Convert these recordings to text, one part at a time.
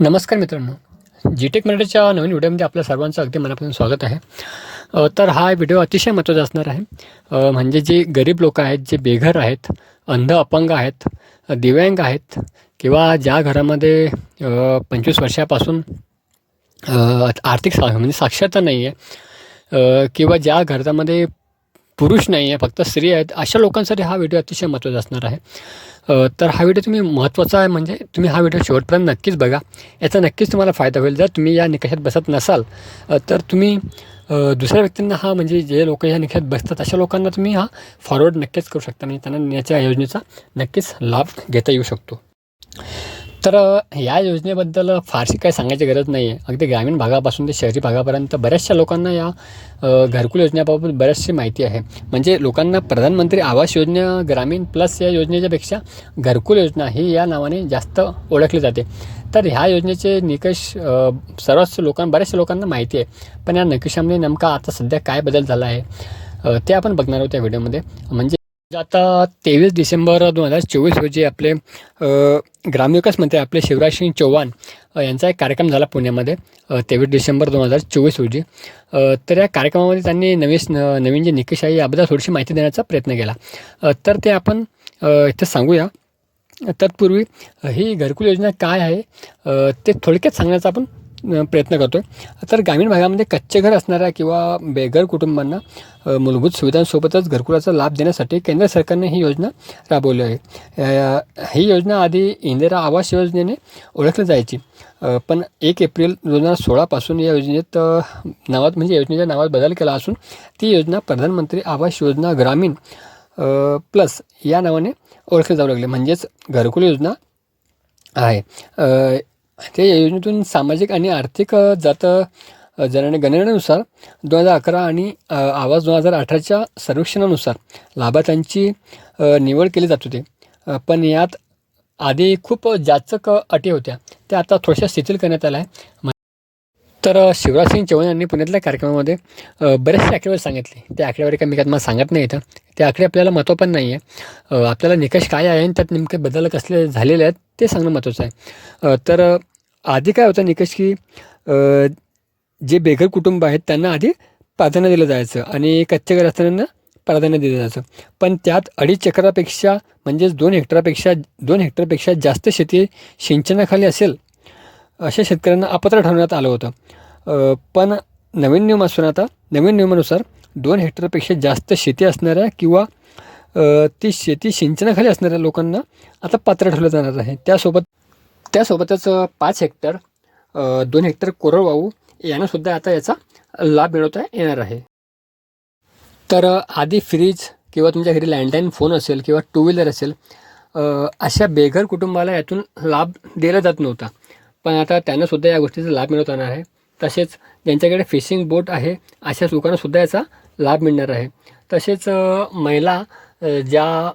नमस्कार मित्रांनो. जी टेक मराठीच्या नवीन व्हिडिओमध्ये आपल्या सर्वांचं अगदी मनापासून स्वागत आहे. तर हा व्हिडिओ अतिशय महत्त्वाचा असणार आहे. म्हणजे जे गरीब लोक आहेत जे बेघर आहेत अंध अपंग आहेत दिव्यांग आहेत किंवा ज्या घरामध्ये पंचवीस वर्षापासून आर्थिक सा म्हणजे साक्षरता नाही आहे किंवा ज्या घरामध्ये पुरुष नाही आहे फक्त स्त्री आहेत. अशा लोकांसाठी हा व्हिडिओ अतिशय महत्त्वाचा असणार आहे. तर हा व्हिडिओ तुम्ही महत्त्वाचा आहे म्हणजे तुम्ही हा व्हिडिओ शेवटपर्यंत नक्कीच बघा. याचा नक्कीच तुम्हाला फायदा होईल. जर तुम्ही या निकषात बसत नसाल तर तुम्ही दुसऱ्या व्यक्तींना हा म्हणजे जे लोक या निकषात बसतात अशा लोकांना तुम्ही हा फॉरवर्ड नक्कीच करू शकता. म्हणजे त्यांना याच्या योजनेचा नक्कीच लाभ घेता येऊ शकतो. तर या योजनेबद्दल फारशी काही सांगायची गरज नाही आहे अगदी ग्रामीण भागापासून ते शहरी भागापर्यंत बऱ्याचशा लोकांना या घरकुल योजनेबाबत बऱ्याचशी माहिती आहे. म्हणजे लोकांना प्रधानमंत्री आवास योजना ग्रामीण प्लस या योजनेच्यापेक्षा घरकुल योजना ही या नावाने जास्त ओळखली जाते. तर ह्या योजनेचे निकष सर्वच लोकां बऱ्याचशा लोकांना माहिती आहे. पण या निकषामध्ये नेमका आता सध्या काय बदल झाला आहे ते आपण बघणार आहोत त्या व्हिडिओमध्ये. म्हणजे आता तेवीस डिसेंबर दोन हजार चोवीस रोजी आपले ग्रामविकास मंत्री आपले शिवराज सिंग चौहान यांचा एक कार्यक्रम झाला पुण्यामध्ये तेवीस डिसेंबर दोन हजार चोवीस रोजी. तर या कार्यक्रमामध्ये त्यांनी नवीन नवीन जे निकष आहे याबद्दल थोडीशी माहिती देण्याचा प्रयत्न केला. तर ते आपण इथं इथे सांगूया. तत्पूर्वी ही घरकुल योजना काय आहे? ते थोडक्यात सांगण्याचा आपण प्रयत्न करतो आहे तर ग्रामीण भागामध्ये कच्चे घर असणाऱ्या किंवा बेघर कुटुंबांना मूलभूत सुविधांसोबतच घरकुलाचा लाभ देण्यासाठी केंद्र सरकारने ही योजना राबवली आहे. ही योजना आधी इंदिरा आवास योजनेने ओळखली जायची. पण एक एप्रिल दोन हजार सोळापासून या योजनेत नावात म्हणजे योजनेच्या नावात बदल केला असून ती योजना प्रधानमंत्री आवास योजना ग्रामीण प्लस या नावाने ओळखली जाऊ लागली. म्हणजेच घरकुल योजना आहे. त्या योजनेतून सामाजिक आणि आर्थिक जात जनने गणनेनुसार दोन हजार अकरा आणि आवाज दोन हजार अठराच्या सर्वेक्षणानुसार लाभार्थ्यांची निवड केली जात होती. पण यात आधी खूप जाचक अटी होत्या. त्या आता थोड्याशा शिथिल करण्यात आल्या आहे तर शिवराजसिंग शिवराज सिंग चौहान यांनी पुण्यातल्या कार्यक्रमामध्ये बरेचसे आकडेवारी सांगितले. त्या आकडेवारी काही मी काय तुम्हाला सांगत नाही इथं. ते आकडे आपल्याला महत्त्व पण नाही आहे आपल्याला निकष काय आहे आणि त्यात नेमके बदल कसले झालेले आहेत ते सांगणं महत्त्वाचं आहे. तर आधी काय होतं निकष की जे बेघर कुटुंब आहेत त्यांना आधी प्राधान्य दिलं जायचं आणि कच्चे घर असताना प्राधान्य दिलं जायचं. पण त्यात अडीच चक्रापेक्षा म्हणजेच दोन हेक्टरपेक्षा दोन हेक्टरपेक्षा जास्त शेती सिंचनाखाली असेल अशा शेतकऱ्यांना अपात्र ठरवण्यात आलं होतं. पण नवीन नियम असून आता नवीन नियमानुसार दोन हेक्टरपेक्षा जास्त शेती असणाऱ्या किंवा ती शेती सिंचनाखाली असणाऱ्या लोकांना आता पात्र ठरवलं जाणार आहे. त्यासोबत त्यासोबतच पाच हेक्टर दोन हेक्टर कोरडवाहू यांनासुद्धा आता याचा लाभ मिळवता येणार आहे. तर आधी फ्रीज किंवा तुमच्या घरी लँडलाईन फोन असेल किंवा टू व्हीलर असेल अशा बेघर कुटुंबाला यातून लाभ दिला जात नव्हता. पण आता त्यांनासुद्धा या गोष्टीचा लाभ मिळवता येणार आहे. तसेच ज्यांच्याकडे फिशिंग बोट आहे अशा लोकांनासुद्धा याचा लाभ मिळणार आहे. तसेच महिला ज्या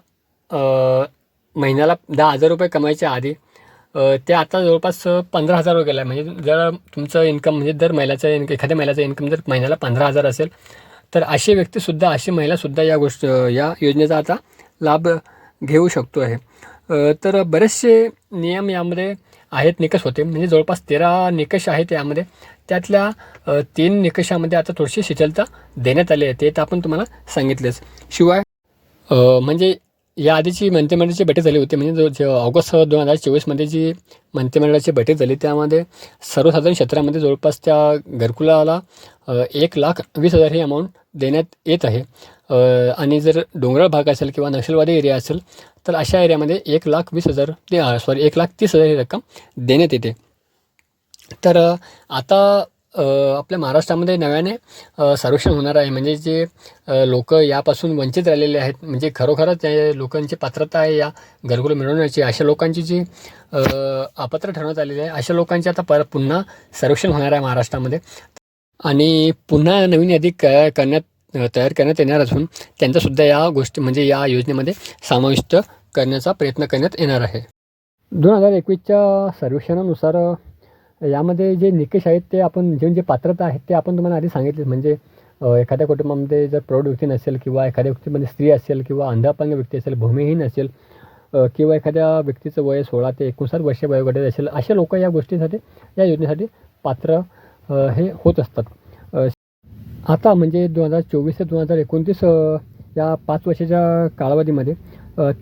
महिन्याला दहा हजार रुपये कमायच्या आधी ते आता जवळपास पंधरा हजार गेला आहे म्हणजे जर तुमचं इन्कम म्हणजे दर महिलाचं इन्क एखाद्या महिलाचा इन्कम जर महिन्याला पंधरा हजार असेल तर अशी व्यक्तीसुद्धा अशी महिलासुद्धा या गोष्ट या योजनेचा आता लाभ घेऊ शकतो आहे. तर बरेचसे नियम यामध्ये आहेत निकष होते. म्हणजे जवळपास तेरा निकष आहेत यामध्ये. त्यातल्या तीन निकषामध्ये आता थोडीशी शिथिलता देण्यात आली आहे. ते तर आपण तुम्हाला सांगितलेच. शिवाय म्हणजे या आधीची मंत्रिमंडळाची बैठक झाली होती. म्हणजे जो जे ऑगस्ट दोन हजार चोवीसमध्ये जी मंत्रिमंडळाची बैठक झाली त्यामध्ये सर्वसाधारण क्षेत्रामध्ये जवळपास त्या घरकुलाला एक लाख वीस हजार ही अमाऊंट देण्यात येत आहे. आणि जर डोंगराळ भाग असेल किंवा नक्षलवादी एरिया असेल तर अशा एरियामध्ये एक लाख वीस हजार ते सॉरी एक लाख तीस हजार ही रक्कम देण्यात येते. तर आता आपल्या महाराष्ट्रामध्ये नव्याने सर्वेक्षण होणार आहे. म्हणजे जे लोक यापासून वंचित राहिलेले आहेत म्हणजे खरोखरच लोकांची पात्रता आहे या घरकुल मिळवण्याची. अशा लोकांची जी अपात्र ठरवण्यात आलेली आहे अशा लोकांची आता पर पुन्हा सर्वेक्षण होणार आहे महाराष्ट्रामध्ये. आणि पुन्हा नवीन यादी क करण्यात तयार करण्यात येणार असून त्यांचासुद्धा या गोष्टी म्हणजे या योजनेमध्ये समाविष्ट करण्याचा प्रयत्न करण्यात येणार आहे. दोन हजार एकवीसच्या सर्वेक्षणानुसार यामध्ये जे निकष आहेत ते आपण जे जे पात्रता आहेत ते आपण तुम्हाला आधी सांगितले. म्हणजे एखाद्या कुटुंबामध्ये जर प्रौढ व्यक्ती नसेल किंवा एखाद्या व्यक्तीमध्ये स्त्री असेल किंवा अंधापंग व्यक्ती असेल भूमिहीन असेल किंवा एखाद्या व्यक्तीचं वय सोळा ते एकोणसाठ वर्ष वयोगटात असेल असे लोक या गोष्टीसाठी या योजनेसाठी पात्र हे होत असतात. आता म्हणजे दोन हजार चोवीस ते दोन हजार एकोणतीस या पाच वर्षाच्या कालावधीमध्ये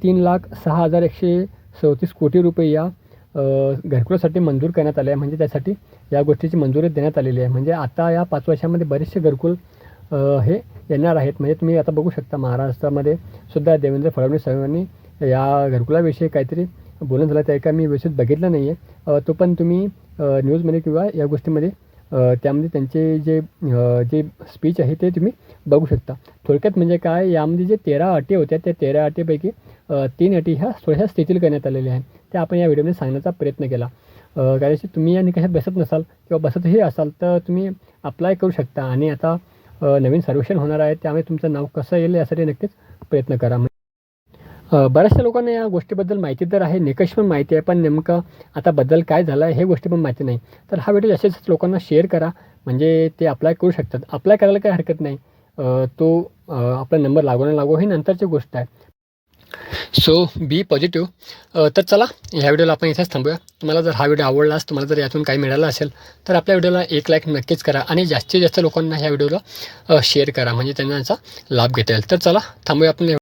तीन लाख सहा हजार एकशे चौतीस कोटी रुपये या घरकुलासाठी मंजूर करण्यात आले आहे. म्हणजे त्यासाठी या गोष्टीची मंजुरी देण्यात आलेली आहे. म्हणजे आता या पाच वर्षामध्ये बरेचसे घरकुल हे येणार आहेत. म्हणजे तुम्ही आता बघू शकता महाराष्ट्रामध्ये सुद्धा देवेंद्र फडणवीस साहेबांनी या घरकुलाविषयी काहीतरी बोलून झालं. त्या एका मी व्यवस्थित बघितलं नाही आहे तो पण तुम्ही न्यूजमध्ये किंवा या गोष्टीमध्ये त्यामध्ये त्यांचे जे जे स्पीच आहे ते तुम्ही बघू शकता. थोडक्यात म्हणजे काय यामध्ये जे तेरा अटी होत्या त्या तेरा अटीपैकी तीन अटी ह्या थोड्याशा स्थितील करण्यात आलेल्या आहेत. त्या आपण या व्हिडिओमध्ये सांगण्याचा प्रयत्न केला. अ, कदाचित तुम्ही या निकषात बसत नसाल किंवा बसतही असाल तर तुम्ही अप्लाय करू शकता. आणि आता नवीन सर्वेक्षण होणार आहे त्यामुळे तुमचं नाव कसं येईल यासाठी नक्कीच प्रयत्न करा. बऱ्याचशा लोकांना या गोष्टीबद्दल माहिती तर आहे निकष पण माहिती आहे पण नेमकं आता बदल काय झाला आहे हे गोष्टी पण माहिती नाही. तर हा व्हिडिओ जास्तीत जास्त लोकांना शेअर करा म्हणजे ते अप्लाय करू शकतात. अप्लाय करायला काही हरकत नाही. तो आपला नंबर लागू ना लागू ही नंतरची गोष्ट आहे. सो बी पॉझिटिव्ह तर चला ह्या व्हिडिओला आपण इथेच थांबूया. तुम्हाला जर हा व्हिडिओ आवडलास तुम्हाला जर यातून काही मिळालं असेल तर आपल्या व्हिडिओला एक लाईक नक्कीच करा आणि जास्तीत जास्त लोकांना ह्या व्हिडिओला शेअर करा म्हणजे त्यांना याचा लाभ घेता येईल तर चला थांबूया आपण